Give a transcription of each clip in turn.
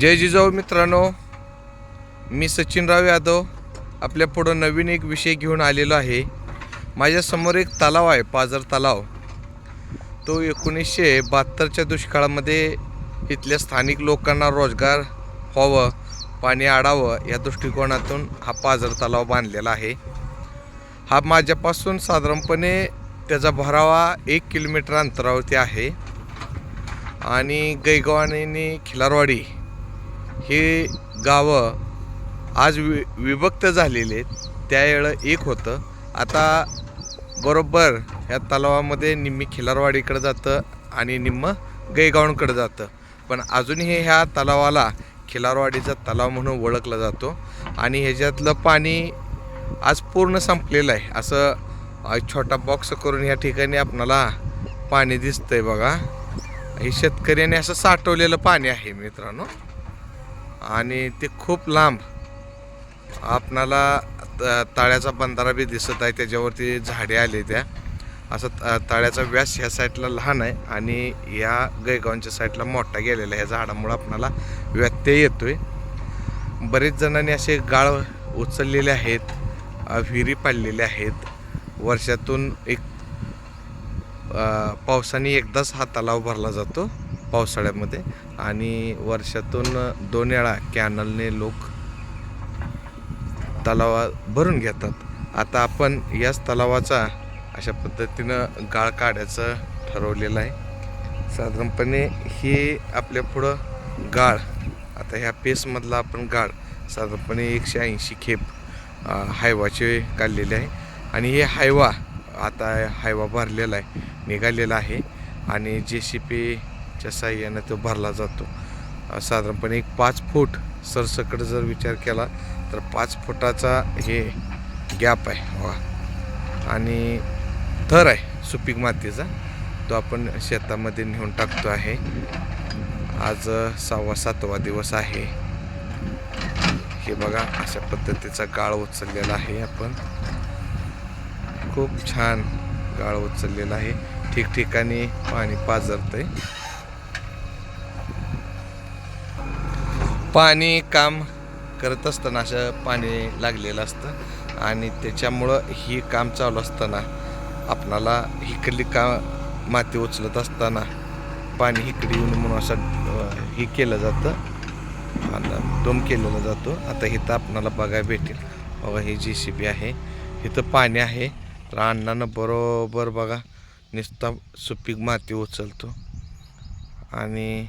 जय जिजाऊ मित्रांनो. मी सचिनराव यादव आपल्या पुढं नवीन एक विषय घेऊन आलेलो आहे. माझ्यासमोर एक तलाव आहे पाझर तलाव. तो एकोणीसशे बहात्तरच्या दुष्काळामध्ये इथल्या स्थानिक लोकांना रोजगार व्हावं पाणी आडावं या दृष्टिकोनातून हा पाझर तलाव बांधलेला आहे. हा माझ्यापासून साधारणपणे त्याचा भरावा एक किलोमीटर अंतरावरती आहे. आणि गैगाव आणि खिलारवाडी हे गावं आज वि विभक्त झालेले आहेत. त्यावेळं एक होतं. आता बरोबर ह्या तलावामध्ये निम्मी खिलारवाडीकडं जातं आणि निम्म गैगावांकडे जातं. पण अजूनही ह्या तलावाला खिलारवाडीचा तलाव म्हणून ओळखला जातो आणि ह्याच्यातलं पाणी आज पूर्ण संपलेलं आहे. असं छोटा बॉक्स करून ह्या ठिकाणी आपणाला पाणी दिसतंय बघा. हे शेतकऱ्याने असं साठवलेलं पाणी आहे मित्रांनो. आणि ते खूप लांब. आपणाला त- तळ्याचा बंधारा बी दिसत आहे त्याच्यावरती झाडे आले त्या. असं त- तळ्याचा व्यास ह्या साईडला लहान आहे आणि या गैगावांच्या साईडला मोठा गेलेला आहे. ह्या झाडामुळं आपणाला व्यत्यय येतो आहे बरेच जणांनी असे गाळ उचललेले आहेत विहिरी पाडलेल्या आहेत. वर्षातून एक पावसाने एकदाच हा तलाव भरला जातो. पावसाळ्यामध्ये आणि वर्षातून दोन वेळा कॅनलने लोक तलावा भरून घेतात. आता आपण याच तलावाचा अशा पद्धतीनं गाळ काढायचं ठरवलेलं आहे. साधारणपणे हे आपल्या पुढं गाळ आता ह्या पेसमधला आपण गाळ साधारणपणे एकशे ऐंशी खेप हायवाचे काढलेले आहे. आणि हे हायवा आता हायवा भरलेला आहे निघालेला आहे. आणि जे सी पी च्या साह्यानं तो भरला जातो. साधारणपणे एक पाच फूट सरसकट जर विचार केला तर पाच फुटाचा हे गॅप आहे. वा. आणि थर आहे सुपीक मातीचा. तो आपण शेतामध्ये नेऊन टाकतो आहे. आज सहावा सातवा दिवस आहे. हे बघा अशा पद्धतीचा गाळ उचललेला आहे आपण. खूप छान गाळ उचललेला आहे. ठिकठिकाणी पाणी पाझरतंय पाणी काम करत असताना असं पाणी लागलेलं असतं आणि त्याच्यामुळं ही काम चालू असताना आपणाला इकडली का माती उचलत असताना पाणी इकडे येऊन म्हणून असं हे केलं जातं. आणि दम केलेला जातो. आता इथं आपणाला बघायला भेटेल. बघा ही जी सी बी आहे. इथं पाणी आहे. तर अण्णानं बरोबर बघा नुसता सुपीक माती उचलतो. आणि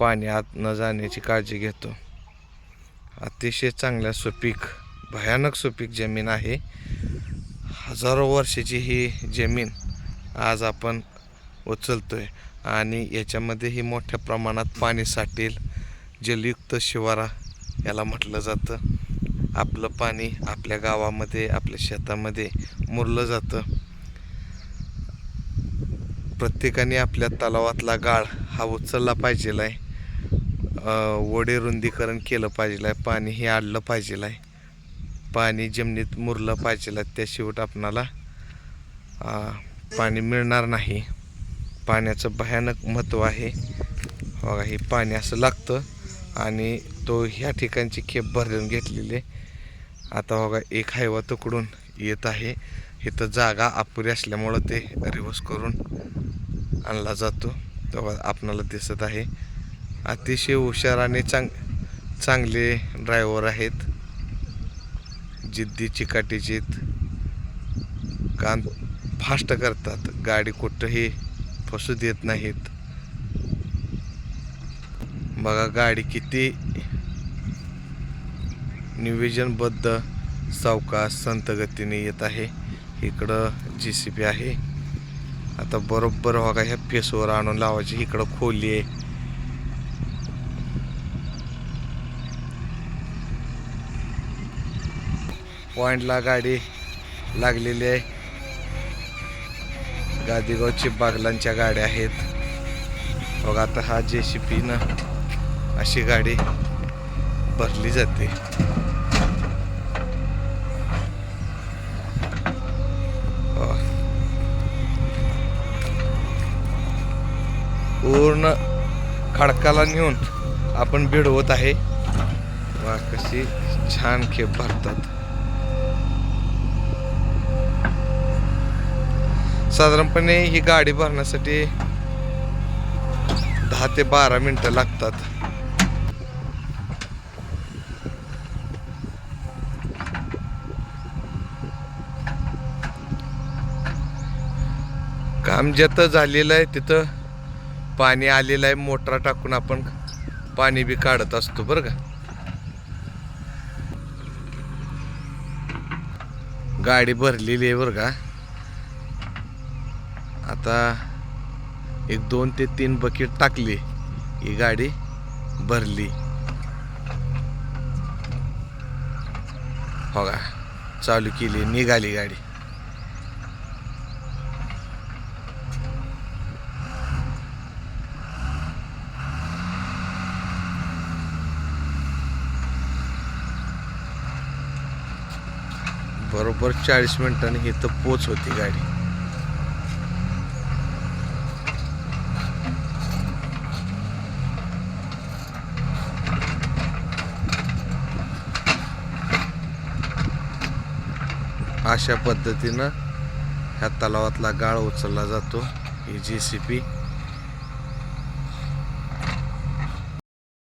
पाणी आत न जाण्याची काळजी घेतो. अतिशय चांगल्या सुपीक भयानक सुपीक जमीन आहे. हजारो वर्षाची ही जमीन आज आपण उचलतो आहे आणि याच्यामध्येही मोठ्या प्रमाणात पाणी साठेल. जलयुक्त शिवारा याला म्हटलं जातं. आपलं पाणी आपल्या गावामध्ये आपल्या शेतामध्ये मुरलं जातं. प्रत्येकाने आपल्या तलावातला गाळ हा उचलला पाहिजेला आहे वडे रुंदीकरण केलं पाहिजे आहे पाणी हे आणलं पाहिजे आहे पाणी जमिनीत मुरलं पाहिजे आहे त्याशिवाय आपणाला पाणी मिळणार नाही. पाण्याचं भयानक महत्त्व आहे. बघा हे पाणी असं लागतं आणि तो ह्या ठिकाणची खेप भरून घेतलेली आता बघा एक हायवा तुकडून येत आहे. इथं जागा अपुरी असल्यामुळं ते रिवर्स करून आणला जातो. तेव्हा आपणाला दिसत आहे. अतिशय हुशार आणि चांग चांगले ड्रायव्हर आहेत. जिद्दी चिकाटीचीत काम फास्ट करतात. गाडी कुठंही फसू देत नाहीत. बघा गाडी किती नियोजनबद्ध सावकाश संतगतीने येत आहे. इकडं जी सी पी आहे. आता बरोबर बघा ह्या फेसवर आणून लावायची. इकडं खोली आहे. पॉइंटला गाडी लागलेली आहे. गादीगावची बागलांच्या गाड्या आहेत. बघा आता हा जे सी पी अशी गाडी भरली जाते. पूर्ण खडकाला नेऊन आपण भिडवत आहे. वा कशी छान खेप भरतात. साधारणपणे ही गाडी भरण्यासाठी दहा ते बारा मिनटं लागतात. काम जिथं झालेलं आहे तिथं पाणी आलेलं आहे मोटरा टाकून आपण पाणी बी काढत असतो बरं का? गाडी भरलेली आहे बरं का? आता एक दोन ते तीन बकेट टाकली. ही गाडी भरली. हो का चालू केली निघाली गाडी. बरोबर चाळीस मिनिटांनी इथं पोच होती गाडी. अशा पद्धतीनं ह्या तलावातला गाळ उचलला जातो ही जी सी पी